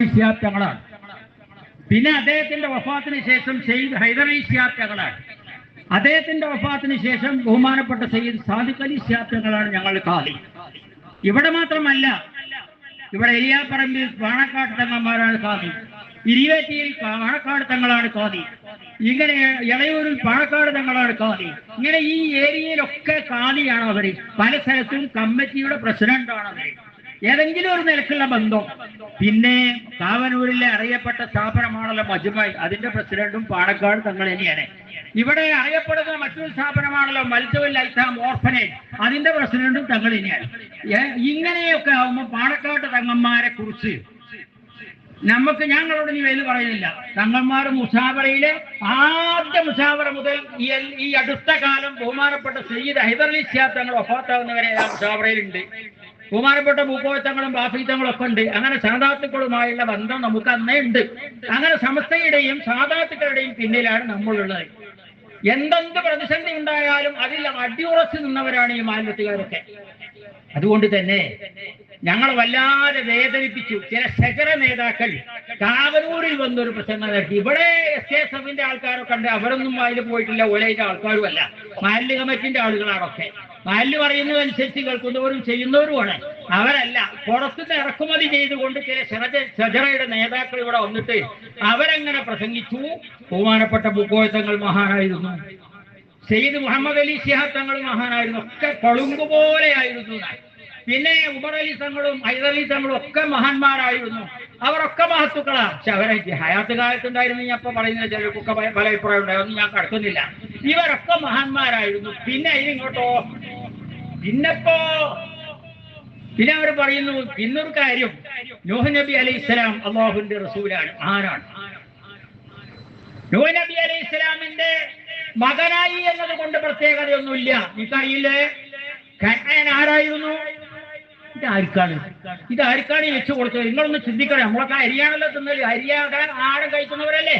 തങ്ങളാണ് പിന്നെ അദ്ദേഹത്തിന്റെ വഫാത്തിന് ശേഷം ഷെയ്ദ് ഹൈദർ തങ്ങളാണ് അദ്ദേഹത്തിന്റെ വഫാത്തിന് ശേഷം ബഹുമാനപ്പെട്ട സയ്യിദ് സാദിഖ് അലി ഷിയാത്തകളാണ് ഞങ്ങൾ കാലി ഇവിടെ മാത്രമല്ല ഇവിടെ എലിയാപ്പറമ്പിൽ പാണക്കാട് തങ്ങന്മാരാണ് കാതി ഇരിവേറ്റിയിൽ പാണക്കാട് തങ്ങളാണ് കാതി ഇങ്ങനെ ഇളയൂരിൽ പാണക്കാട് തങ്ങളാണ് കാതി ഇങ്ങനെ ഈ ഏരിയയിലൊക്കെ കാതിയാണ് അവർ. പല സ്ഥലത്തും കമ്മിറ്റിയുടെ പ്രസിഡന്റാണ് അവർ. ഏതെങ്കിലും ഒരു നിലക്കുള്ള ബന്ധം. പിന്നെ കാവനൂരിലെ അറിയപ്പെട്ട സ്ഥാപനമാണല്ലോ മജുമായി അതിന്റെ പ്രസിഡന്റും പാണക്കാട് തങ്ങൾ തന്നെയാണ്. ഇവിടെ അറിയപ്പെടുന്ന മറ്റൊരു സ്ഥാപനമാണല്ലോ മത്സ്യവൽ ഐസാം ഓർഫനേജ്. അതിന്റെ പ്രസിഡന്റും തങ്ങൾ തന്നെയാണ്. ഇങ്ങനെയൊക്കെ ആവുമ്പോൾ പാണക്കാട്ട് തങ്ങന്മാരെ കുറിച്ച് നമുക്ക് ഞങ്ങളോട് നീ വെയിൽ പറയുന്നില്ല. തങ്ങന്മാർ മുസാവറയിലെ ആദ്യ മുസാവറ മുതൽ ഈ അടുത്ത കാലം ബഹുമാനപ്പെട്ട സയ്യിദ് ഹൈദർ അലി തങ്ങൾ ഒഫാത്താവുന്നവരെ ആ മുസാവറയിലുണ്ട്. ബഹുമാനപ്പെട്ട ഭൂപോത്തങ്ങളും ബാഫീത്തങ്ങളും ഒക്കെ ഉണ്ട്. അങ്ങനെ സാധാത്തുക്കളുമായുള്ള ബന്ധം നമുക്ക് അന്നേ ഉണ്ട്. അങ്ങനെ സമസ്തയുടെയും സാധാത്തുക്കളുടെയും പിന്നിലാണ് നമ്മളുള്ളത്. എന്തെന്ത് പ്രതിസന്ധി ഉണ്ടായാലും അതിൽ അടിയുറച്ചു നിന്നവരാണ് ഈ മാലിന്യത്തുകാരൊക്കെ. അതുകൊണ്ട് തന്നെ ഞങ്ങൾ വല്ലാതെ വേദനിപ്പിച്ചു. ചില ശകര നേതാക്കൾ കാവനൂരിൽ വന്നൊരു പ്രസംഗം നടത്തി. ഇവിടെ എസ് എസ് എഫിന്റെ ആൾക്കാരൊക്കെ ഉണ്ട് അവരൊന്നും അതിൽ പോയിട്ടില്ല. ഒലയുടെ ആൾക്കാരുമല്ല. മാലിന്യ കമ്മിറ്റിന്റെ ആളുകളാണൊക്കെ. മാലിന്യ പറയുന്നതനുസരിച്ച് കേൾക്കുന്നവരും ചെയ്യുന്നവരുമാണ്. അവരല്ല. പുറത്തുനിന്ന് ഇറക്കുമതി ചെയ്തുകൊണ്ട് ചില ശജറയുടെ നേതാക്കൾ ഇവിടെ വന്നിട്ട് അവരങ്ങനെ പ്രസംഗിച്ചു. ബഹുമാനപ്പെട്ട ബുക്കോയത്തങ്ങൾ മഹാനായിരുന്നു. സെയ്ദ് മുഹമ്മദ് അലി ശിഹാബ് തങ്ങൾ മഹാനായിരുന്നു. ഒക്കെ കൊളുങ്ക് പോലെയായിരുന്നു. പിന്നെ ഉമർ അലി തങ്ങളും ഹൈദർ അലി തങ്ങളും ഒക്കെ മഹാന്മാരായിരുന്നു. അവരൊക്കെ മഹത്തുക്കളാണ്. പക്ഷെ അവരെ ഹയാത്ത് കാലത്തുണ്ടായിരുന്നു ഞാൻ ഇപ്പൊ പറയുന്ന ചിലർക്കൊക്കെ പല അഭിപ്രായം ഉണ്ടായിരുന്നു ഞാൻ കടക്കുന്നില്ല. ഇവരൊക്കെ മഹാന്മാരായിരുന്നു. പിന്നെ ഇങ്ങോട്ടോ പിന്നെപ്പോ പിന്നെ അവർ പറയുന്നു പിന്നൊരു കാര്യം. നൂഹ് നബി അലൈഹി ഇസ്ലാം അള്ളാഹുവിന്റെ റസൂലാണ്. ആരാണ്? നൂഹ് നബി അലൈഹി ഇസ്ലാമിന്റെ മകനായി എന്നത് കൊണ്ട് പ്രത്യേകതയൊന്നുമില്ല നിനക്കറിയില്ലേ കണ്ണൻ ആരായിരുന്നു? ഇത് ആർക്കാണ് ഇത് ആർക്കാണ് ഈ വെച്ചു കൊടുത്തത്? നിങ്ങളൊന്ന് ചിന്തിക്കണം. നമ്മളൊക്കെ അരിയാണല്ലോ തിന്നൽ. അരിയാകാൻ ആഴം കഴിക്കുന്നവരല്ലേ?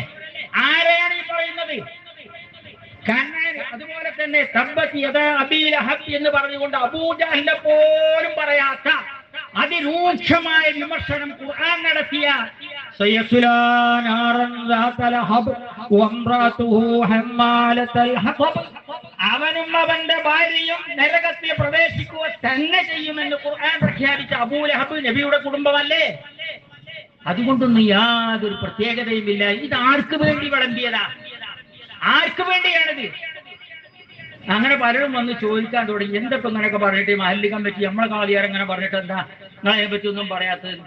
ആരെയാണ് ഈ പറയുന്നത്? അതുപോലെ തന്നെ തബ്ബത്ത് യദാ അബീ ലഹബ് എന്ന് പറഞ്ഞുകൊണ്ട് അബൂജാഹിന്റെ പോലും പറയാത്ത അതിരൂക്ഷമായ വിമർശനം ഖുർആൻ നടത്തിയ സയസ്ലാ അവന്റെ ഭാര്യയും നരകത്തിൽ പ്രവേശിക്കുക തന്നെ ചെയ്യുമെന്ന് ഖുർആൻ പ്രഖ്യാപിച്ച അബൂലഹബ് നബിയുടെ കുടുംബമല്ലേ? അതുകൊണ്ടൊന്നും യാതൊരു പ്രത്യേകതയുമില്ല ഇത് ആർക്ക് വേണ്ടി വിളമ്പിയതാ? ആർക്ക് വേണ്ടിയാണിത്? അങ്ങനെ പലരും വന്ന് ചോദിക്കാൻ തുടങ്ങി. എന്തൊക്കെ ഇങ്ങനെയൊക്കെ പറഞ്ഞിട്ട്? മഹല്ലി കമ്മിറ്റി നമ്മളെ കാലിയാർ ഇങ്ങനെ പറഞ്ഞിട്ട് എന്താ? നിങ്ങളെ പറ്റി ഒന്നും പറയാത്തത്?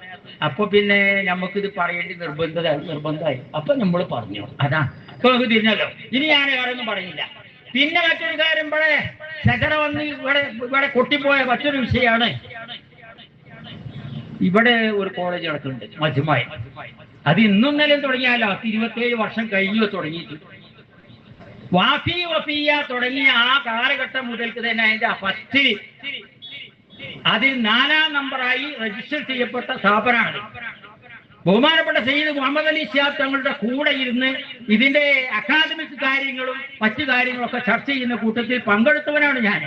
അപ്പൊ പിന്നെ നമുക്കിത് പറയേണ്ടി നിർബന്ധ നിർബന്ധമായി. അപ്പൊ നമ്മൾ പറഞ്ഞു. അതാ. ഇപ്പൊ നമുക്ക് തിരിഞ്ഞല്ലോ ഇനി ഞാൻ വേറെ ഒന്നും പറയില്ല. പിന്നെ മറ്റൊരു കാര്യം ഇവിടെ ശകര വന്ന് ഇവിടെ ഇവിടെ കൊട്ടിപ്പോയ മറ്റൊരു വിഷയമാണ് ഇവിടെ ഒരു കോളേജ് നടക്കുന്നുണ്ട് മജുമായി. അത് ഇന്നും നിലയും തുടങ്ങിയാലോ? ഇരുപത്തേഴ് വർഷം കഴിഞ്ഞു തുടങ്ങിയിട്ട്. വാഫി വഫിയ തുടങ്ങിയ ആ കാലഘട്ടം മുതൽക്ക് തന്നെ അതിന്റെ ഫസ്റ്റ് അതിൽ നാലാം നമ്പറായി രജിസ്റ്റർ ചെയ്യപ്പെട്ട സ്ഥാപനമാണ്. ബഹുമാനപ്പെട്ട സയ്യിദ് മുഹമ്മദ് അലി ഷിയാബ് തങ്ങളുടെ കൂടെ ഇരുന്ന് ഇതിന്റെ അക്കാദമിക് കാര്യങ്ങളും മറ്റു കാര്യങ്ങളൊക്കെ ചർച്ച ചെയ്യുന്ന കൂട്ടത്തിൽ പങ്കെടുത്തവനാണ് ഞാൻ.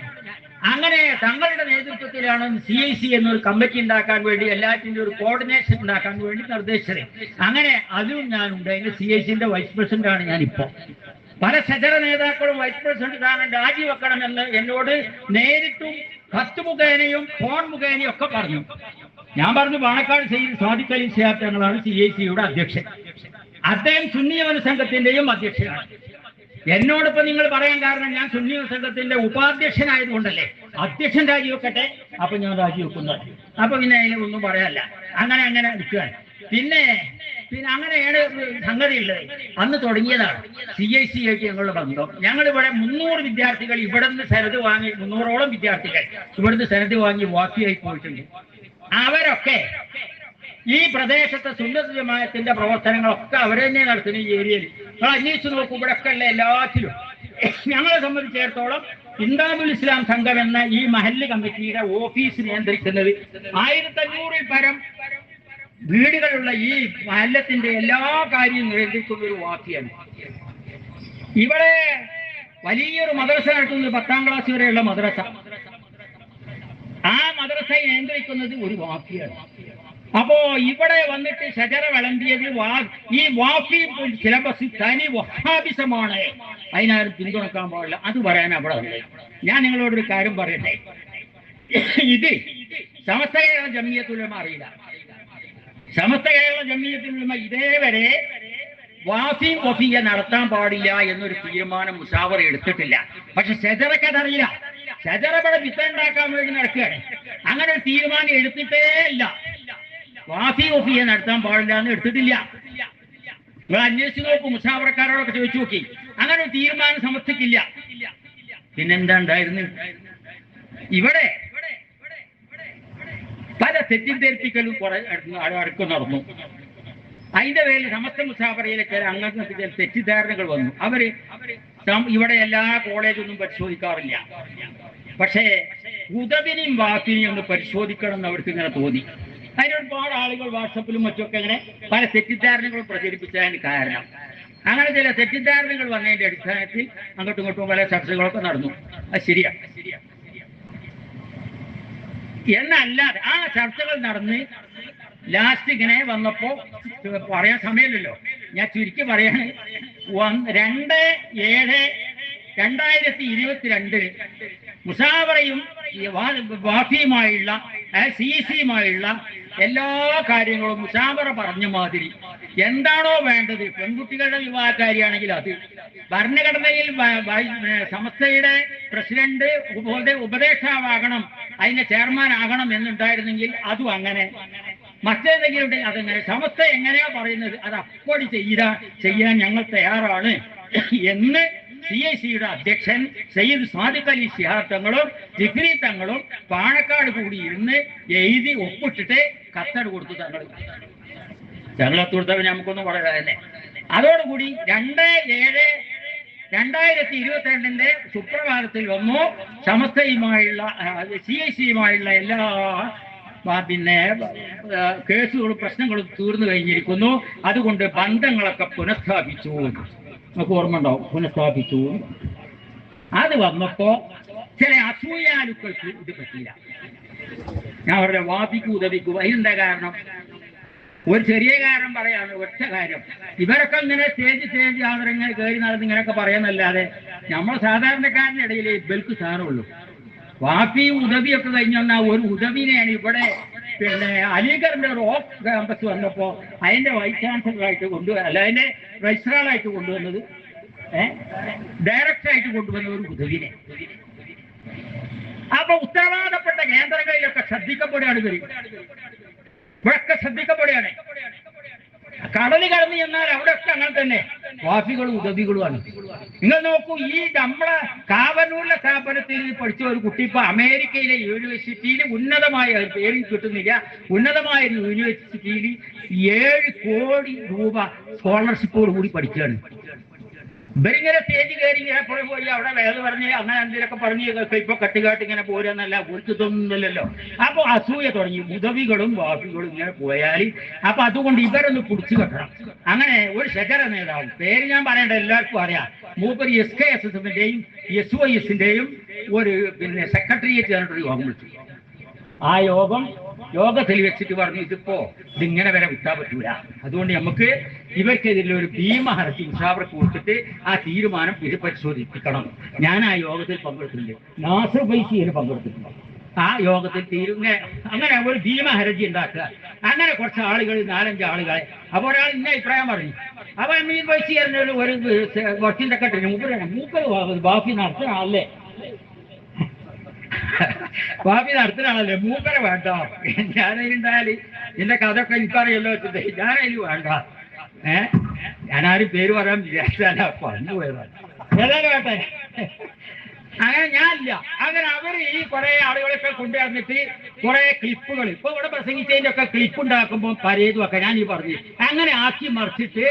അങ്ങനെ തങ്ങളുടെ നേതൃത്വത്തിലാണ് സി ഐ സി എന്നൊരു കമ്മിറ്റി ഉണ്ടാക്കാൻ വേണ്ടി എല്ലാറ്റിന്റെ ഒരു കോർഡിനേഷൻ ഉണ്ടാക്കാൻ വേണ്ടി നിർദ്ദേശിച്ചത്. അങ്ങനെ അതും ഞാനുണ്ട് അതിന് സി ഐ സിന്റെ വൈസ് പ്രസിഡന്റ് ആണ് ഞാനിപ്പോ. പല സജല നേതാക്കളും വൈസ് പ്രസിഡന്റ് താങ്കൾ രാജിവെക്കണമെന്ന് എന്നോട് നേരിട്ടും കത്ത് മുഖേനയും ഫോൺ മുഖേനയും ഒക്കെ പറഞ്ഞു. ഞാൻ പറഞ്ഞു പാണക്കാട് സെയിൽ സാദിഖ് അലി സി ഐ സിയുടെ അധ്യക്ഷൻ. അദ്ദേഹം സുന്നിയവന സംഘത്തിന്റെയും അധ്യക്ഷനാണ്. എന്നോടൊപ്പം നിങ്ങൾ പറയാൻ കാരണം ഞാൻ സുന്നിയമന സംഘത്തിന്റെ ഉപാധ്യക്ഷനായതുകൊണ്ടല്ലേ? അധ്യക്ഷൻ രാജിവെക്കട്ടെ? അപ്പൊ ഞാൻ രാജിവെക്കുന്നു. അപ്പൊ പിന്നെ അതിനെ ഒന്നും പറയാനല്ല അങ്ങനെ അങ്ങനെ നിൽക്കുകയാണ്. പിന്നെ പിന്നെ അങ്ങനെയാണ് സംഗതി ഉള്ളത് അന്ന് തുടങ്ങിയതാണ് സി ഐ സി ആയിട്ട് ഞങ്ങളുടെ ബന്ധം. ഞങ്ങൾ ഇവിടെ മുന്നൂറ് വിദ്യാർത്ഥികൾ ഇവിടെ നിന്ന് സരത് വാങ്ങി മുന്നൂറോളം വിദ്യാർത്ഥികൾ ഇവിടുന്ന് സരത് വാങ്ങി വാക്കിയായി പോയിട്ടുണ്ട്. അവരൊക്കെ ഈ പ്രദേശത്തെ സുന്നത്ത് ജമാഅത്തിന്റെ പ്രവർത്തനങ്ങളൊക്കെ അവർ തന്നെ നടത്തുന്ന ഈ ഏരിയയിൽ. നിങ്ങൾ അന്വേഷിച്ച് നോക്കും ഇവിടെ ഒക്കെ ഉള്ള എല്ലാത്തിലും. ഞങ്ങളെ സംബന്ധിച്ചിടത്തോളം ഇന്താബുൽ ഇസ്ലാം സംഘം എന്ന ഈ മഹല്ല് കമ്മിറ്റിയുടെ ഓഫീസ് നിയന്ത്രിക്കുന്നത് ആയിരത്തി അഞ്ഞൂറിൽ പരം വീടുകളുള്ള ഈ മഹല്ലത്തിന്റെ എല്ലാ കാര്യവും നിയന്ത്രിക്കുന്ന ഒരു വാക്കിയാണ്. ഇവിടെ വലിയൊരു മദ്രസ നടത്തുന്നത് പത്താം ക്ലാസ് വരെയുള്ള മദ്രസ. ആ മദ്രസയെ നിയന്ത്രിക്കുന്നത് ഒരു വാഫിയാണ്. അപ്പോ ഇവിടെ വന്നിട്ട് ഷജറ വിളമ്പിയത് ഈ വാഫി സിലബസ് തനി വഹാബിസമാണ്. അതിനാരും പിന്തുണക്കാൻ പാടില്ല. അത് പറയാൻ അവിടെ ഉണ്ട് ഞാൻ നിങ്ങളോടൊരു കാര്യം പറയട്ടെ. ഇത് സമസ്ത കേരള ജമ്മിയത്തുലമ അറിയില്ല. സമസ്ത കേരള ജമ്മിയത്തുലമ ഇതേവരെ വാഫി വഫിയ നടത്താൻ പാടില്ല എന്നൊരു തീരുമാനം മുസാവർ എടുത്തിട്ടില്ല. പക്ഷെ ഷജറക്ക് അതറിയില്ല വിസ ഉണ്ടാക്കാൻ വേണ്ടി നടക്കുകയാണ്. അങ്ങനെ ഒരു തീരുമാനം എടുത്തിട്ടേ ഇല്ല. വാഫി വഫിയ നടത്താൻ പാടില്ല എന്ന് എടുത്തിട്ടില്ല. നിങ്ങൾ അന്വേഷിച്ച് നോക്കും മുഷാവറക്കാരോടൊക്കെ ചോദിച്ചു നോക്കി. അങ്ങനെ ഒരു തീരുമാനം സമർത്ഥിക്കില്ല പിന്നെന്താ ഉണ്ടായിരുന്നു? ഇവിടെ പല തെറ്റിദ്ധരിപ്പിക്കലും കുറെ അടുക്കം നടന്നു. അതിന്റെ പേരിൽ സമസ്ത മുസാഫറയിലൊക്കെ ചില തെറ്റിദ്ധാരണകൾ വന്നു. അവർ ഇവിടെ എല്ലാ കോളേജൊന്നും പരിശോധിക്കാറില്ല. പക്ഷേ ഉദവിനെയും വാക്കിനെയും ഒന്ന് പരിശോധിക്കണം എന്ന് അവർക്ക് ഇങ്ങനെ തോന്നി. അതിന് ഒരുപാട് ആളുകൾ വാട്സപ്പിലും മറ്റുമൊക്കെ ഇങ്ങനെ പല തെറ്റിദ്ധാരണകളും പ്രചരിപ്പിച്ചതിന് കാരണം. അങ്ങനെ ചില തെറ്റിദ്ധാരണകൾ വന്നതിന്റെ അടിസ്ഥാനത്തിൽ അങ്ങോട്ടും ഇങ്ങോട്ടും പല ചർച്ചകളൊക്കെ നടന്നു. അത് ശരിയാണ് എന്നല്ലാതെ ആ ചർച്ചകൾ നടന്ന് ലാസ്റ്റ് ഇങ്ങനെ വന്നപ്പോ പറയാൻ സമയമില്ലല്ലോ. ഞാൻ ചുരുക്കി പറയാണ്. രണ്ട് ഏഴ് രണ്ടായിരത്തി ഇരുപത്തിരണ്ടിന് മുസാവറയും വാഫിയുമായുള്ള സീസിയുമായുള്ള എല്ലാ കാര്യങ്ങളും മുസാവറ പറഞ്ഞ മാതിരി എന്താണോ വേണ്ടത്? പെൺകുട്ടികളുടെ വിവാഹകാരിയാണെങ്കിൽ അത്. ഭരണഘടനയിൽ സമസ്തയുടെ പ്രസിഡന്റ് ഉപദേ ഉപദേഷ്ടാവാകണം അതിന്റെ ചെയർമാൻ ആകണം എന്നുണ്ടായിരുന്നെങ്കിൽ അതും അങ്ങനെ. മറ്റേതെങ്കിലും ഉണ്ടെങ്കിൽ അതങ്ങനെ. സമസ്ത എങ്ങനെയാ പറയുന്നത്? അത് അപ്പോഴും ചെയ്യാൻ ഞങ്ങൾ തയ്യാറാണ് എന്ന് സി ഐ സിയുടെ അധ്യക്ഷൻ സയ്യിദ് സാദിഖ് അലി ശിഹാർ തങ്ങളും ജിഗ്രി തങ്ങളും പാണക്കാട് കൂടി ഇരുന്ന് എഴുതി ഒപ്പിട്ടിട്ട് കത്തട് കൊടുത്തു തങ്ങൾ. ഞങ്ങളത്ത് കൊടുത്തവർ നമുക്കൊന്നും പറയാതെ അതോടുകൂടി രണ്ട് ഏഴ് രണ്ടായിരത്തി ഇരുപത്തിരണ്ടിന്റെ സുപ്രഭാതത്തിൽ വന്നു സമസ്തയുമായുള്ള സി ഐ സിയുമായുള്ള എല്ലാ പിന്നെ കേസുകളും പ്രശ്നങ്ങളും തീർന്നു കഴിഞ്ഞിരിക്കുന്നു. അതുകൊണ്ട് ബന്ധങ്ങളൊക്കെ പുനഃസ്ഥാപിച്ചു. നമുക്ക് ഓർമ്മ ഉണ്ടാവും പുനഃസ്ഥാപിച്ചു അത് വന്നപ്പോ ചില അസൂയാലുക്കൾക്ക് ഇത് പറ്റില്ല ഞാൻ അവരുടെ വാദിക്കു ഉദവിക്കും അതിനെന്താ കാരണം? ഒരു ചെറിയ കാര്യം പറയാണ് ഒറ്റ കാര്യം. ഇവരൊക്കെ ഇങ്ങനെ സ്റ്റേജ് സ്റ്റേജ് ആദരങ്ങൾ കയറി നടന്ന് ഇങ്ങനെയൊക്കെ പറയാന്നല്ലാതെ നമ്മൾ സാധാരണക്കാരന്റെ ഇടയിൽ ബൽക്ക് സാറുള്ളൂ വാപ്പിയും ഉദവിയൊക്കെ കഴിഞ്ഞു വന്നാൽ ഒരു ഉദവിനെയാണ് ഇവിടെ പിന്നെ അലീഗറിന്റെ ഒരു ഓഫ് ക്യാമ്പസ് വന്നപ്പോ അതിന്റെ വൈസ് ചാൻസലറായിട്ട് കൊണ്ടു അല്ല അതിന്റെ രജിസ്ട്രാളായിട്ട് കൊണ്ടുവന്നത് ഡയറക്റ്റ് ആയിട്ട് കൊണ്ടുവന്ന ഒരു ബുധവിനെ അപ്പൊ ഉത്തരവാദപ്പെട്ട കേന്ദ്രങ്ങളിലൊക്കെ ശ്രദ്ധിക്കപ്പെടുകയാണ് ഇവർ. ഇവരൊക്കെ ശ്രദ്ധിക്കപ്പെടുകയാണ്. കടൽ കടന്നു ചെന്നാൽ അവിടെയൊക്കെ അങ്ങനെ തന്നെ. വാഫികളും ഉദവികളുമാണ്. നിങ്ങൾ നോക്കൂ ഈ നമ്മളെ കാവനൂരിലെ സ്ഥാപനത്തിൽ പഠിച്ച ഒരു കുട്ടി ഇപ്പൊ അമേരിക്കയിലെ യൂണിവേഴ്സിറ്റിയിൽ ഉന്നതമായ പേരും കിട്ടുന്നില്ല. ഉന്നതമായ ഒരു യൂണിവേഴ്സിറ്റിയിൽ ഏഴ് കോടി രൂപ സ്കോളർഷിപ്പോട് കൂടി പഠിക്കുകയാണ്. ഇവരിങ്ങനെ സ്റ്റേജ് കയറി ഇങ്ങനെ എപ്പോഴും പോയി. അവിടെ വേദ പറഞ്ഞ് അങ്ങനെ എന്തെങ്കിലുമൊക്കെ പറഞ്ഞ്? ഇപ്പൊ കട്ടുകാട്ട് ഇങ്ങനെ പോരാന്നല്ല കുറിച്ചിട്ടൊന്നുമില്ലല്ലോ. അപ്പൊ അസൂയ തുടങ്ങി. ഉദവികളും വാഫികളും ഇങ്ങനെ പോയാൽ അപ്പൊ അതുകൊണ്ട് ഇവരൊന്ന് പിടിച്ചു കെട്ടണം. അങ്ങനെ ഒരു ശകര നേതാവ് പേര് ഞാൻ പറയേണ്ട എല്ലാവർക്കും അറിയാം. മൂപ്പര് എസ് കെ എസ് എസ് എഫിന്റെയും എസ് വൈ എസിന്റെയും ഒരു പിന്നെ സെക്രട്ടേറിയറ്റ് ചേർന്നിട്ടൊരു യോഗം വിളിച്ചു. ആ യോഗം യോഗത്തിൽ വെച്ചിട്ട് പറഞ്ഞു ഇതിപ്പോ ഇതിങ്ങനെ വരെ വിട്ടാൻ പറ്റൂല. അതുകൊണ്ട് നമുക്ക് ഇവർക്കെതിരെ ഒരു ഭീമ ഹർജി മുഷാവർക്ക് കൊടുത്തിട്ട് ആ തീരുമാനം പുനഃപരിശോധിപ്പിക്കണം ഞാൻ ആ യോഗത്തിൽ പങ്കെടുത്തിട്ടുണ്ട്. നാസർ ബൈസിയിൽ പങ്കെടുത്തിട്ടുണ്ട്. ആ യോഗത്തിൽ തീരുന്ന അങ്ങനെ ഒരു ഭീമ ഹർജി ഉണ്ടാക്കുക. അങ്ങനെ കുറച്ച് ആളുകൾ നാലഞ്ച് ആളുകളെ. അപ്പൊ ഒരാൾ ഇന്ന അഭിപ്രായം പറഞ്ഞു. അപ്പൊ മീൻ ബൈസി ഒരു ഒരു വർക്കിംഗ് സെക്രട്ടറി മൂപ്പര് മൂപ്പര് ബാക്കി നടത്തുന്ന ആളല്ലേ? ഭാവി നടത്തിനാണല്ലേ മൂപ്പരെ വേണ്ട. ഞാനതിലുണ്ടായാൽ എന്റെ കഥയൊക്കെ എനിക്കറിയല്ലോ ഞാനതിൽ വേണ്ട. ഏ? ഞാനാരും പേര് പറയാൻ വിചാരിച്ചാല പറഞ്ഞു പോയതാണ്. ഏതായാലും വേട്ടെ അങ്ങനെ ഞാനില്ല അങ്ങനെ അവർ ഈ കുറെ ആളുകളൊക്കെ കൊണ്ടുവന്നിട്ട് കുറെ ക്ലിപ്പുകൾ ഇപ്പൊ ഇവിടെ പ്രസംഗിച്ചതിന്റെ ഒക്കെ ക്ലിപ്പ് ഉണ്ടാക്കുമ്പോൾ പരേതും ഒക്കെ ഞാൻ ഈ പറഞ്ഞു അങ്ങനെ ആക്കി മറിച്ചിട്ട്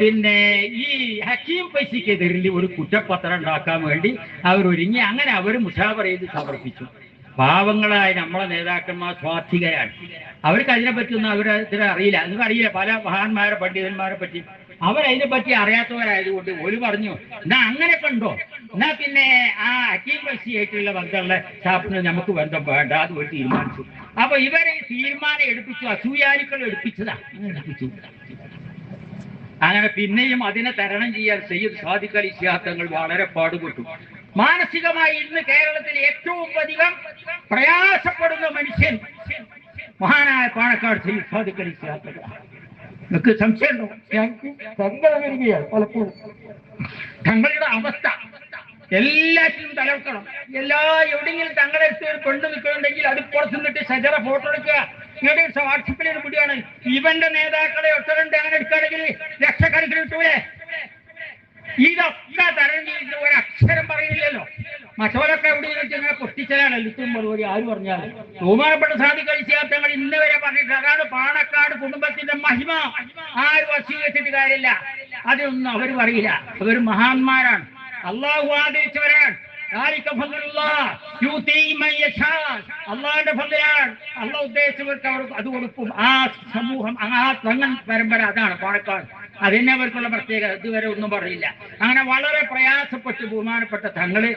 പിന്നെ ഈ ഹക്കീം പൈസക്കെതിരിൽ ഒരു കുറ്റപത്രം ഉണ്ടാക്കാൻ വേണ്ടി അവർ ഒരുങ്ങി അങ്ങനെ അവർ മുഷാവർ സമർപ്പിച്ചു. പാവങ്ങളായ നമ്മളെ നേതാക്കന്മാർ സ്വാർത്ഥികരാണ്. അവർക്ക് അതിനെ പറ്റിയൊന്നും അവരതിനെ അറിയില്ല. നിങ്ങൾക്ക് അറിയില്ല പല മഹാന്മാരെ പണ്ഡിതന്മാരെ പറ്റി. അവരതിനെ പറ്റി അറിയാത്തവരായതുകൊണ്ട് ഒരു പറഞ്ഞു എന്നാ അങ്ങനെ കണ്ടോ? എന്നാ പിന്നെ ആ ഹക്കീം പൈസയായിട്ടുള്ള ബന്ധമുള്ള സ്ഥാപനം നമുക്ക് ബന്ധം വേണ്ട അത് ഒരു തീരുമാനിച്ചു. അപ്പൊ ഇവരെ തീരുമാനം എടുപ്പിച്ചു അസൂയാലിക്കൾ എടുപ്പിച്ചതാ. അങ്ങനെ എടുപ്പിച്ചു. അങ്ങനെ പിന്നെയും അതിനെ തരണം ചെയ്യാൻ സയ്യിദ് സാദിഖ് അലി വളരെ പാടുപെട്ടു. മാനസികമായി ഇന്ന് കേരളത്തിൽ ഏറ്റവും അധികം പ്രയാസപ്പെടുന്ന മനുഷ്യൻ മഹാനായ പാണക്കാട് സയ്യിദ് സാദിഖ് അലി ശിഹാബ് നിങ്ങൾക്ക് സംശയമുണ്ടോ? ഞങ്ങൾക്ക് സങ്കടം വരികയാണ് പലപ്പോഴും. തങ്ങളുടെ അവസ്ഥ എല്ലാറ്റിനും തലർക്കണം എല്ലാ എവിടെയെങ്കിലും തങ്ങളുടെ അടുത്ത് ഒരു പെണ്ണ് നിൽക്കുന്നുണ്ടെങ്കിൽ അത് പുറത്ത് നിന്നിട്ട് സജറ ഫോട്ടോ എടുക്കുക. നിങ്ങളുടെ വാട്സപ്പിൽ ഒരു ഇവന്റെ നേതാക്കളെ ഒത്തരണ്ട് അങ്ങനെ എടുക്കുകയാണെങ്കിൽ ലക്ഷക്കണക്കിന് കിട്ടൂലേ? ഇതൊക്കെ തരം ചെയ്ത് ഒരു അക്ഷരം പറയില്ലല്ലോ മറ്റവരൊക്കെ വെട്ടിച്ചലാണ് ലിത്തും മറുപടി ആര് പറഞ്ഞാൽ ബഹുമാനപ്പെട്ട സാധുക്കൾ ഇസ്ലാത്തങ്ങൾ ഇന്ന് വരെ പറഞ്ഞിട്ട് അതാണ് പാണക്കാട് കുടുംബത്തിന്റെ മഹിമ. ആരും അസ്വീകരിച്ചിട്ട് കാര്യമില്ല അതിനൊന്നും അവർ പറയില്ല. അവർ മഹാന്മാരാണ്. അള്ളാഹു ആദരിച്ചവരാണ്. അള്ളാഹിന്റെ ഫലാണ് അള്ളാഹ് ഉദ്ദേശിച്ചവർക്ക് അവർ അത് കൊടുക്കും. ആ സമൂഹം ആ പരമ്പര അതാണ് പാണക്കാട്. അതിനെ അവർക്കുള്ള പ്രത്യേകത ഇതുവരെ ഒന്നും പറയില്ല അങ്ങനെ വളരെ പ്രയാസപ്പെട്ട് ബഹുമാനപ്പെട്ട തങ്ങൾ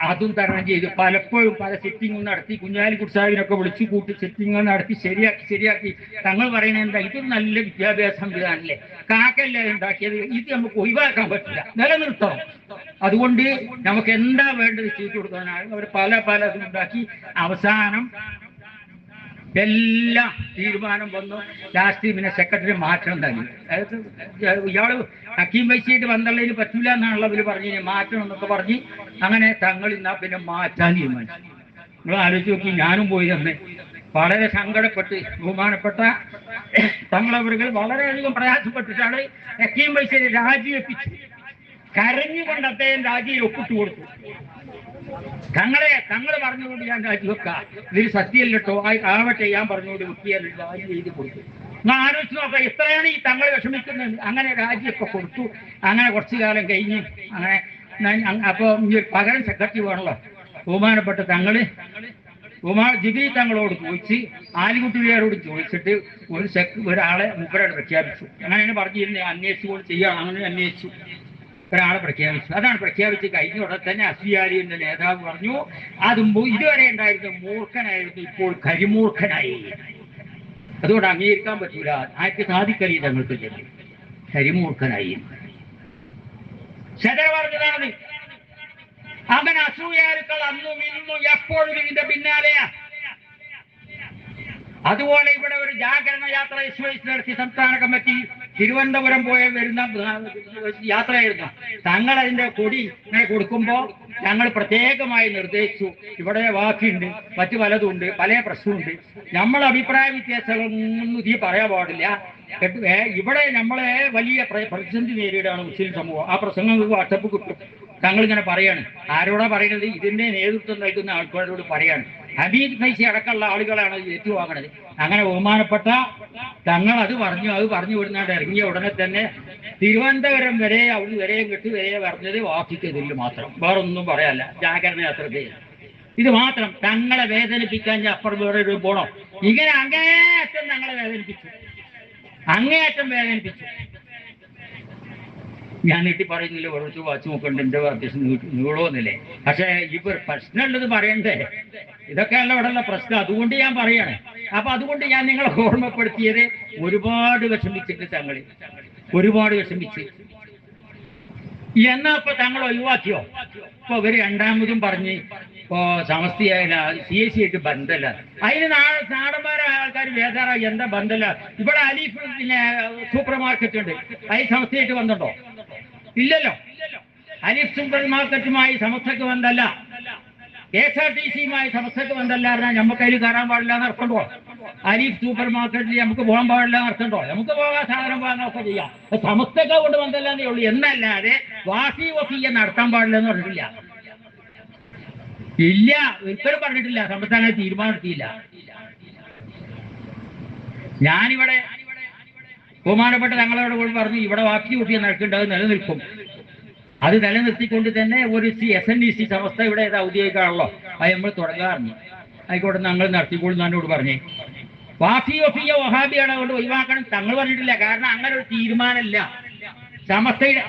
അതും തരണം ചെയ്തു. പലപ്പോഴും പല സിറ്റിങ്ങും നടത്തി കുഞ്ഞാലിക്കുട്ടി സാഹിബിനൊക്കെ വിളിച്ചു കൂട്ടി സിറ്റിങ് നടത്തി ശരിയാക്കി ശരിയാക്കി. തങ്ങൾ പറയുന്നത് എന്താ? ഇത് നല്ല വിദ്യാഭ്യാസ സംവിധാനല്ലേ? കാക്കല്ലേ ഉണ്ടാക്കിയത്? ഇത് നമുക്ക് ഒഴിവാക്കാൻ പറ്റില്ല. നിലനിർത്തണം. അതുകൊണ്ട് നമുക്ക് എന്താ വേണ്ടത് ചെയ്തു കൊടുക്കാനാണ് അവർ പല പല ഇതും ഉണ്ടാക്കി. അവസാനം എല്ലാം തീരുമാനം വന്നു. ലാസ്റ്റ് പിന്നെ സെക്രട്ടറി മാറ്റണം തന്നെ ഇയാൾ ഹക്കീം വൈസിയായിട്ട് വന്നുള്ളതിന് പറ്റൂല എന്നാണല്ലോ അവർ പറഞ്ഞു മാറ്റണം എന്നൊക്കെ പറഞ്ഞ് അങ്ങനെ തങ്ങൾ ഇന്നാ പിന്നെ മാറ്റാൻ തീരുമാനിച്ചു. നിങ്ങൾ ആലോചിച്ച് നോക്കി ഞാനും പോയി തന്നെ വളരെ സങ്കടപ്പെട്ട് ബഹുമാനപ്പെട്ട തങ്ങളവരുകൾ വളരെയധികം പ്രയാസപ്പെട്ടിട്ടാണ് ഹക്കീം വൈസിയെ രാജിവെപ്പിച്ചു കരഞ്ഞുകൊണ്ട് അദ്ദേഹം രാജിയെ ഒപ്പിട്ട് കൊടുത്തു തങ്ങളെ തങ്ങൾ പറഞ്ഞുകൊണ്ട് ഞാൻ രാജിവെക്കാം ഇതിൽ സത്യമല്ലോ ആവട്ടെ ഞാൻ പറഞ്ഞുകൊണ്ട് വെക്കിയാൽ രാജി ചെയ്ത് കൊടുത്തു. ഞാൻ ആലോചിച്ച് നോക്കാം എത്രയാണ് ഈ തങ്ങൾ വിഷമിക്കുന്നത്. അങ്ങനെ രാജിയൊക്കെ കൊടുത്തു. അങ്ങനെ കുറച്ചു കാലം കഴിഞ്ഞ് അങ്ങനെ ഞാൻ അങ് അപ്പൊ ഈ ഒരു പകരം സെക്രട്ടറി വേണല്ലോ. ബഹുമാനപ്പെട്ട തങ്ങൾ ബഹുമാ ജിബി തങ്ങളോട് ചോദിച്ച് ആലിക്കുട്ടിയാരോട് ചോദിച്ചിട്ട് ഒരു സെക് ഒരാളെ മുപ്പരോട് പ്രഖ്യാപിച്ചു. അങ്ങനെയാണ് പറഞ്ഞിരുന്നത്. അന്വേഷിച്ചുകൊണ്ട് ചെയ്യാം. അങ്ങനെ അന്വേഷിച്ചു. ഒരാളെ പ്രഖ്യാപിച്ചു. അതാണ് പ്രഖ്യാപിച്ച് കഴിഞ്ഞ ഉടനെ തന്നെ അസ്ലിയാരിന്റെ നേതാവ് പറഞ്ഞു അത് ഇതുവരെ ഉണ്ടായിരുന്ന മൂർഖനായിരുന്നു ഇപ്പോൾ കരിമൂർഖനായി. അതുകൊണ്ട് അംഗീകരിക്കാൻ പറ്റൂല. ആർക്ക് സാധിക്കലി തങ്ങൾക്ക് ചെല്ലി കരിമൂർഖനായി. ശതര പറഞ്ഞതാണ് അങ്ങനെ അസൂയാരുക്കൾ അന്നും ഇന്നും എപ്പോഴും ഇതിന്റെ പിന്നാലെയാ. അതുപോലെ ഇവിടെ ഒരു ജാഗരണ യാത്ര എസ് നടത്തി സംസ്ഥാന കമ്മിറ്റി തിരുവനന്തപുരം പോയ വരുന്ന യാത്രയായിരുന്നു. തങ്ങൾ അതിന്റെ കൊടി ഇങ്ങനെ കൊടുക്കുമ്പോ ഞങ്ങൾ പ്രത്യേകമായി നിർദ്ദേശിച്ചു. ഇവിടെ വാക്കിണ്ട് മറ്റു പലതുണ്ട് പല പ്രശ്നമുണ്ട്. നമ്മൾ അഭിപ്രായ വ്യത്യാസങ്ങളൊന്നും ഇതിൽ പറയാൻ പാടില്ല. ഇവിടെ നമ്മളെ വലിയ പ്ര- പ്രതിസന്ധി നേരിടുകയാണ് മുസ്ലിം സമൂഹം. ആ പ്രസംഗങ്ങൾക്ക് വാട്സപ്പ് കിട്ടും. തങ്ങൾ ഇങ്ങനെ പറയാണ്. ആരോടാ പറയുന്നത് ഇതിന്റെ നേതൃത്വം നൽകുന്ന ആൾക്കാരോട് പറയാണ്. ഹബീബ് ഫൈസി അടക്കമുള്ള ആളുകളാണ് ഏറ്റുവാങ്ങണത്. അങ്ങനെ ബഹുമാനപ്പെട്ട തങ്ങൾ അത് പറഞ്ഞു അത് പറഞ്ഞു വിടുന്നാണ്ട് ഇറങ്ങിയ ഉടനെ തന്നെ തിരുവനന്തപുരം വരെ അവിടെ വരെയും കിട്ടി വരെ പറഞ്ഞത് വാസിക്കതിൽ മാത്രം. വേറെ ഒന്നും പറയാല്ല ജാഗരണ യാത്ര ചെയ്യാം ഇത് മാത്രം. തങ്ങളെ വേദനിപ്പിക്കാൻ അപ്പുറം വേറെ ഒരു പോണോ? ഇങ്ങനെ അങ്ങേയറ്റം തങ്ങളെ വേദനിപ്പിച്ചു. അങ്ങേയറ്റം വേദനിപ്പിച്ചു. ഞാൻ നീട്ടി പറയുന്നില്ല കുറച്ച് വാച്ച് നോക്കണ്ട എന്റെ അത്യാവശ്യം നീളോന്നില്ലേ? പക്ഷെ ഇവർ പ്രശ്നമുള്ളത് പറയണ്ടേ? ഇതൊക്കെയല്ല ഇവിടെയുള്ള പ്രശ്നം. അതുകൊണ്ട് ഞാൻ പറയാണ്. അപ്പൊ അതുകൊണ്ട് ഞാൻ നിങ്ങളെ ഓർമ്മപ്പെടുത്തിയത് ഒരുപാട് വിഷമിച്ചിട്ട് തങ്ങൾ ഒരുപാട് വിഷമിച്ച്. എന്നാ ഇപ്പൊ തങ്ങൾ ഒഴിവാക്കിയോ? ഇപ്പൊ ഇവർ രണ്ടാമതും പറഞ്ഞ് ഇപ്പോ സമസ്തയായ സി എസ് സി ആയിട്ട് ബന്ധമല്ല അതിന് നാളെ നാടന്മാരായ ആൾക്കാർ വേദാറായി എന്താ ബന്ധമല്ല ഇവിടെ അലീഫ് പിന്നെ സൂപ്പർ മാർക്കറ്റ് ഉണ്ട് അതിൽ സമസ്തയായിട്ട് ബന്ധമുണ്ടോ? ഇല്ലല്ലോ. അനീഫ് സൂപ്പർമാർക്കറ്റുമായി സമസ്തക്ക് ബന്ധമല്ല കെ എസ് ആർ ടി സിയുമായി സമസ്തക്ക് ബന്ധമല്ല പറഞ്ഞാൽ നമുക്ക് അതിൽ കയറാൻ പാടില്ല എന്ന് അർത്ഥമുണ്ടോ? അനീഫ് സൂപ്പർ മാർക്കറ്റിൽ നമുക്ക് പോകാൻ പാടില്ല എന്ന് അർത്ഥമുണ്ടോ? നമുക്ക് പോകാൻ സാധനം വാങ്ങാനൊക്കെ ചെയ്യാം. സമസ്തക്ക കൊണ്ട് ബന്ധമല്ലാന്നേ ഉള്ളൂ. എന്നല്ലാതെ വാസി വസീയ നടത്താൻ പാടില്ല എന്ന് പറഞ്ഞിട്ടില്ല. ഇല്ല. ഒരിക്കലും പറഞ്ഞിട്ടില്ല. സമസ്ത അങ്ങനെ തീരുമാനമെടുത്തിയില്ല ഞാനിവിടെ ബഹുമാനപ്പെട്ട തങ്ങളോട് കൂടി പറഞ്ഞു ഇവിടെ വാക്കി കൂട്ടിയ നടക്കേണ്ടത് നിലനിൽക്കും. അത് നിലനിർത്തിക്കൊണ്ട് തന്നെ ഒരു C S N E C സംസ്ഥ ഇവിടെ ഏത് ഔദ്യോഗികമാണല്ലോ അത് നമ്മൾ തുടങ്ങാറുണ്ട് ആയിക്കോട്ടെ ഞങ്ങൾ നടത്തിക്കൊള്ളുന്ന എന്നോട് പറഞ്ഞു. വാഫി ഒഫിയ വഹാബിയാണ് അതുകൊണ്ട് ഒഴിവാക്കണം. തങ്ങൾ പറഞ്ഞിട്ടില്ല കാരണം അങ്ങനെ ഒരു തീരുമാനമില്ല. സമസ്തയുടെ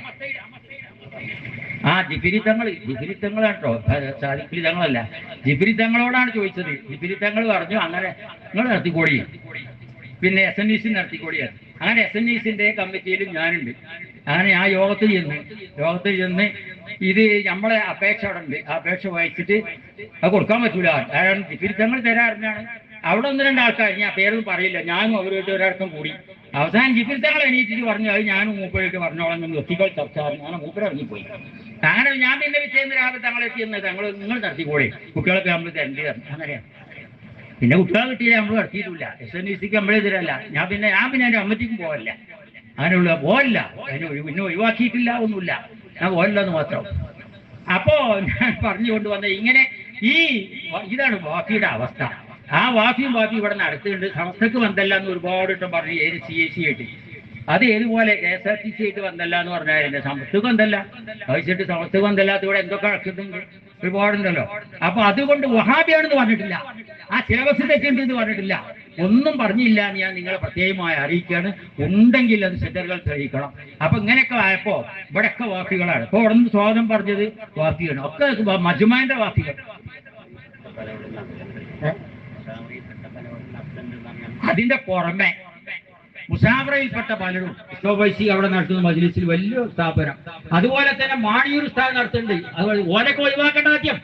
ആ ജിബിരി തങ്ങൾ ജിബിരി കേട്ടോ. സാദിഖലി തങ്ങളല്ല ജിബിരി തങ്ങളോടാണ് ചോദിച്ചത്. ജിബിരി തങ്ങൾ പറഞ്ഞു അങ്ങനെ നിങ്ങൾ നടത്തിക്കോടി പിന്നെ എസ് എൻ ഇ സി നടത്തിക്കോടിയാണ് അങ്ങനെ എസ് എൻ ഇ സിന്റെ കമ്മിറ്റിയിലും ഞാനുണ്ട്. അങ്ങനെ ആ യോഗത്തിൽ ചെന്ന് യോഗത്തിൽ ചെന്ന് ഇത് നമ്മളെ അപേക്ഷ അവിടെ ഉണ്ട് ആ അപേക്ഷ വായിച്ചിട്ട് അത് കൊടുക്കാൻ പറ്റൂല. കാരണം ജിബിരി തങ്ങൾ തരാറിഞ്ഞാണ് അവിടെ ഒന്ന് രണ്ട് ആൾക്കാർ ഞാൻ പേരൊന്നും പറയില്ല. ഞാനും അവരുമായിട്ട് ഒരാൾക്കും കൂടി. അവസാനം ജിപ്പിരുത്തങ്ങൾ തങ്ങൾ എണീറ്റിട്ട് പറഞ്ഞു അത് ഞാനും മൂപ്പരായിട്ട് പറഞ്ഞോളാം എന്ന് എത്തിക്കൾ ചർച്ച ഞാൻ മൂപ്പര ഇറങ്ങിപ്പോയി. അങ്ങനെ ഞാൻ പിന്നെ വിജയേന്ദ്ര രാവിലെ തങ്ങളെത്തി എന്ന് തങ്ങൾ നിങ്ങൾ നടത്തിക്കോളെ കുട്ടികളൊക്കെ നമ്മൾ തരേണ്ടി തരണം അങ്ങനെയാണ് പിന്നെ കുട്ടാ കിട്ടിയില്ല നമ്മൾ നടത്തിയിട്ടില്ല എസ് എൻ ഇ സിക്ക് നമ്മളെതിരല്ല ഞാൻ പിന്നെ ഞാൻ പിന്നെ എന്റെ അമ്മത്തേക്കും പോകല്ല അങ്ങനെയുള്ള പോകല്ല അതിന് പിന്നെ ഒഴിവാക്കിയിട്ടില്ല ഒന്നുമില്ല. ഞാൻ പോകല്ല എന്ന് മാത്രം. അപ്പോ ഞാൻ പറഞ്ഞു കൊണ്ടുവന്ന ഇങ്ങനെ ഈ ഇതാണ് വാഫിയുടെ അവസ്ഥ. ആ വാഫിയും വാഫി ഇവിടെ നടത്തുന്നുണ്ട് സമസ്തക്ക് വന്നല്ല എന്ന് ഒരുപാട് ഇട്ടം പറഞ്ഞു. ഏത് സി എ സി ആയിട്ട്. അത് ഏതുപോലെ K S R T C ആയിട്ട് വന്നല്ല എന്ന് പറഞ്ഞാൽ എന്റെ സമസ്തക്ക് വന്നല്ല വഹിച്ചിട്ട് സമസ്തക്ക് വന്നല്ലാത്ത ഇവിടെ എന്തൊക്കെ നടക്കുന്നുണ്ട്? ഒരുപാടുണ്ടല്ലോ. അപ്പൊ അതുകൊണ്ട് വഹാബിയാണെന്ന് പറഞ്ഞിട്ടില്ല. ആ സിലബസിലേക്ക് ഉണ്ട് എന്ന് പറഞ്ഞിട്ടില്ല. ഒന്നും പറഞ്ഞില്ല എന്ന് ഞാൻ നിങ്ങളെ പ്രത്യേകമായി അറിയിക്കുകയാണ്. ഉണ്ടെങ്കിൽ അത് സെന്ററുകൾ തെളിയിക്കണം. അപ്പൊ ഇങ്ങനെയൊക്കെ ആയപ്പോ ഇവിടെയൊക്കെ വാഫികളാണ് ഇപ്പൊ ഇവിടെ നിന്ന് പറഞ്ഞത് വാഫിയാണ് ഒക്കെ മജുമാന്റെ ഏ? അതിന്റെ പുറമെ മുസാഫറയിൽപ്പെട്ട പലരും ഇസ്ലോബൈസി അവിടെ നടത്തുന്ന മജ്ലിസിൽ വലിയ സ്ഥാപനം. അതുപോലെ തന്നെ മാണിയൂർ സ്ഥാനം നടത്തുന്നുണ്ട്. അതുപോലെ ഓരൊക്കെ ഒഴിവാക്കേണ്ട ആദ്യം.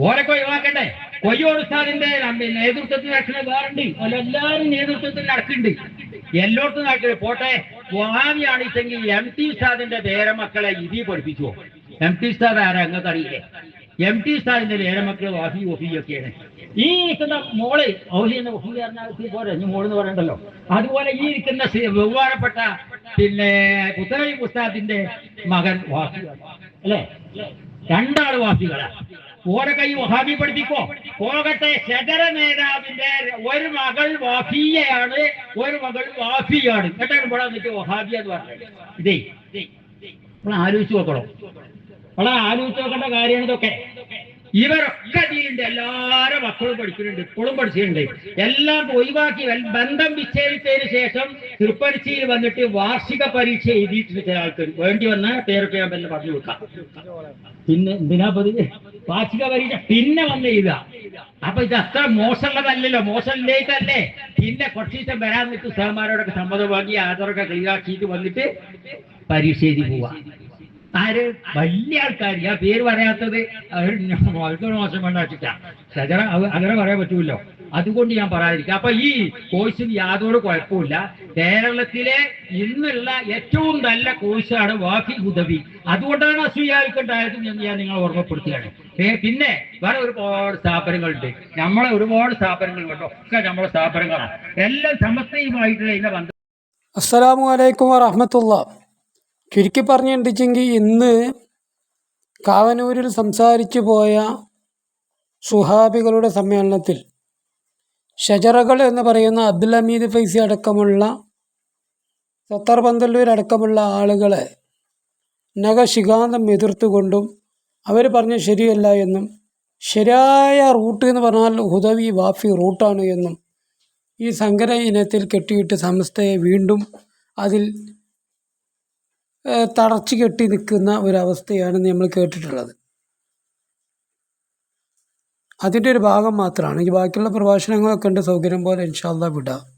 ഓരൊക്കെ ഒഴിവാക്കണ്ടേ? കൊയ്യോർ ഉസ്താദിന്റെ നേതൃത്വത്തിൽ നടക്കുന്ന വേറുണ്ട്. എല്ലാവരും നേതൃത്വത്തിൽ നടക്കുന്നുണ്ട്. എല്ലായിടത്തും നടക്കുന്നത് പോട്ടെ വഹാബിയാണിച്ചെങ്കിൽ എം ടി ഉസ്താദിന്റെ പേരമക്കളെ ഇതി പഠിപ്പിച്ചു. എം ടി ഉസ്താദ് ആരാ നിങ്ങൾക്ക് അറിയില്ലേ? എം ടി ഉസ്താദിന്റെ പേരമക്കൾ വാഫി വഫി ഒക്കെയാണ്. ഈ നിൽക്കുന്ന മോൾ ഔലി എന്ന പറഞ്ഞാൽ പോരെ ഇനി മോളെന്ന് പറയണ്ടല്ലോ. അതുപോലെ ഈ ഇരിക്കുന്ന ബഹുമാനപ്പെട്ട പിന്നെ കുത്തറൈ ഉസ്താദിന്റെ മകൻ വാഹി. അല്ലേ? രണ്ടാൾ വാഫികളാ ഓരോ കൈ വഹാബി പഠിപ്പിക്കോ പോകട്ടെ ശതര നേതാവിന്റെ ഒരു മകൾ വാഫിയയാണ് ഒരു മകൾ വാഫിയാണ്. കേട്ടാണ് ഇവിടെ എന്നിട്ട് വഹാബി എന്ന് പറഞ്ഞത്. ഇതേ നമ്മൾ ആലോചിച്ച് നോക്കണം? വളരെ ആലോചിച്ച് നോക്കേണ്ട കാര്യമാണ് ഇതൊക്കെ. ഇവരൊക്കെ ഇതിലുണ്ട്. എല്ലാരും മക്കളും പഠിക്കുന്നുണ്ട് ഇപ്പോഴും പഠിച്ചിട്ടുണ്ട്. എല്ലാം ഒഴിവാക്കി ബന്ധം വിച്ഛേദിച്ചതിന് ശേഷം തൃപ്പരിച്ചിയിൽ വന്നിട്ട് വാർഷിക പരീക്ഷ എഴുതിയിട്ടുണ്ട് ചില ആൾക്കാർ. വേണ്ടി വന്ന പേരൊക്കെ ഞാൻ പറഞ്ഞു കൊടുക്കാം. പിന്നെ എന്തിനാ പതിവ്? വാർഷിക പരീക്ഷ പിന്നെ വന്ന് എഴുതുക. അപ്പൊ ഇത് അത്ര മോശമുള്ളതല്ലല്ലോ. മോശം മോശമില്ലേക്കല്ലേ പിന്നെ കുറച്ച് ദിവസം വരാൻ നിൽക്കും സഹമാരോടൊക്കെ സമ്മതം വാങ്ങി ആധാറൊക്കെ ക്ലിയറാക്കിയിട്ട് വന്നിട്ട് പരീക്ഷ എഴുതി പോവാ ആര്? വലിയ ആൾക്കാർ ആ പേര് പറയാത്തത് അവർ മോശം അത് അങ്ങനെ പറയാൻ പറ്റൂല്ലോ. അതുകൊണ്ട് ഞാൻ പറയാതിരിക്കാം അപ്പൊ ഈ കോഴ്സിന് യാതൊരു കുഴപ്പമില്ല കേരളത്തിലെ ഇന്നുള്ള ഏറ്റവും നല്ല കോഴ്സാണ് വാഫി ഉദവി. അതുകൊണ്ടാണ് അസൂയാൽക്കുണ്ടായത് എന്ന് ഞാൻ നിങ്ങൾ ഓർമ്മപ്പെടുത്തുകയാണ്. പിന്നെ വേറെ ഒരുപാട് സ്ഥാപനങ്ങളുണ്ട്. നമ്മളെ ഒരുപാട് സ്ഥാപനങ്ങളുണ്ട് ഒക്കെ നമ്മളെ സ്ഥാപനങ്ങളാണ് എല്ലാം സമസ്തയുമായിട്ടുള്ള ഇതിന്റെ ബന്ധം. അസ്സലാമു അലൈക്കും ചുരുക്കി പറഞ്ഞിട്ടുണ്ടെങ്കിൽ ഇന്ന് കാവനൂരിൽ സംസാരിച്ചു പോയ സുഹാബികളുടെ സമ്മേളനത്തിൽ ഷജറകൾ എന്ന് പറയുന്ന അബ്ദുൽ ഹമീദ് ഫൈസി അടക്കമുള്ള സത്താർ പന്തല്ലൂർ അടക്കമുള്ള ആളുകളെ നഖശികാന്തം എതിർത്തുകൊണ്ടും അവർ പറഞ്ഞ ശരിയല്ല എന്നും ശരിയായ റൂട്ട് എന്ന് പറഞ്ഞാൽ ഹുദവി വാഫി റൂട്ടാണ് എന്നും ഈ സങ്കര ഇനത്തിൽ കെട്ടിയിട്ട് സമസ്തയെ വീണ്ടും അതിൽ തടച്ചു കെട്ടി നിൽക്കുന്ന ഒരവസ്ഥയാണ് നമ്മൾ കേട്ടിട്ടുള്ളത്. അതിന്റെ ഒരു ഭാഗം മാത്രമാണ്. ഈ ബാക്കിയുള്ള പ്രഭാഷണങ്ങളൊക്കെ ഉണ്ട്. സൗകര്യം പോലെ ഇൻഷാല്ല വിടാം.